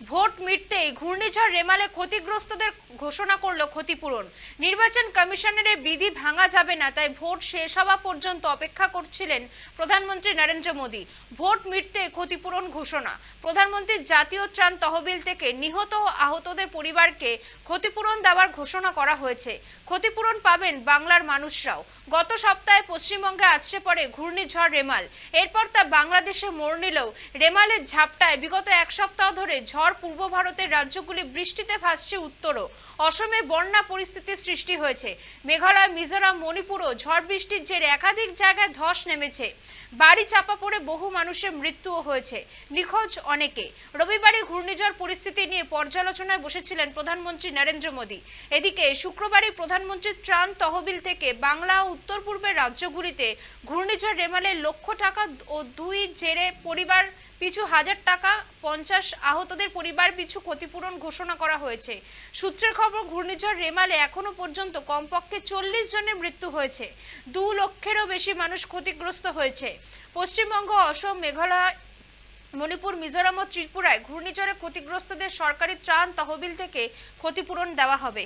Vote মিটতেই ঘূর্ণিঝড় রেমালে ক্ষতিগ্রস্তদের ঘোষণা করল ক্ষতিপূরণ। নির্বাচন কমিশনারের বিধি ভাঙা যাবে না, তাই ভোট শেষ হওয়া পর্যন্ত অপেক্ষা করছিলেন প্রধানমন্ত্রী নরেন্দ্র মোদী। ভোট মিটতে ক্ষতিপূরণ ঘোষণা। প্রধানমন্ত্রীর জাতীয় ত্রাণ তহবিল থেকে নিহত ও আহতদের পরিবারকে ক্ষতিপূরণ দেওয়ার ঘোষণা করা হয়েছে। ক্ষতিপূরণ পাবেন বাংলার মানুষরাও। গত সপ্তাহে পশ্চিমবঙ্গে আছড়ে পড়ে ঘূর্ণিঝড় রেমাল। এরপর তা বাংলাদেশে মোড় নিলেও রেমালের ঝাপটায় বিগত এক সপ্তাহ ধরে ঝড় পূর্ব ভারতের রাজ্যগুলি বৃষ্টিতে ভাসছে উত্তরও। অসমে বন্যা পরিস্থিতির সৃষ্টি হয়েছে। মেঘালয়, মিজোরাম, মণিপুরও ঝড় বৃষ্টির জেরে একাধিক জায়গায় ধস নেমেছে। বাড়ি চাপা পড়ে বহু মানুষের মৃত্যুও হয়েছে। নিখোঁজ অনেকে। রবিবারে ঘূর্ণিঝড় পরিস্থিতি নিয়ে পর্যালোচনায় বসেছিলেন প্রধানমন্ত্রী নরেন্দ্র মোদী। এদিকে শুক্রবারই প্রধানমন্ত্রীর ত্রাণ তহবিল থেকে বাংলা ও উত্তর পূর্বের রাজ্যগুলিতে ঘূর্ণিঝড় রেমালের লক্ষ টাকা ও দুই জেরে পরিবার পিছু হাজার টাকা পঞ্চাশ আহতদের পরিবার পিছু ক্ষতিপূরণ ঘোষণা করা হয়েছে। সূত্রের খবর, ঘূর্ণিঝড় রেমালে এখনও পর্যন্ত কমপক্ষে চল্লিশ জনের মৃত্যু হয়েছে। দু লক্ষেরও বেশি মানুষ ক্ষতিগ্রস্ত হয়েছে। পশ্চিমবঙ্গ, অসম, মেঘালয়, মণিপুর, মিজোরাম ও ত্রিপুরায় ঘূর্ণিঝড়ে ক্ষতিগ্রস্তদের সরকারি ত্রাণ তহবিল থেকে ক্ষতিপূরণ দেওয়া হবে।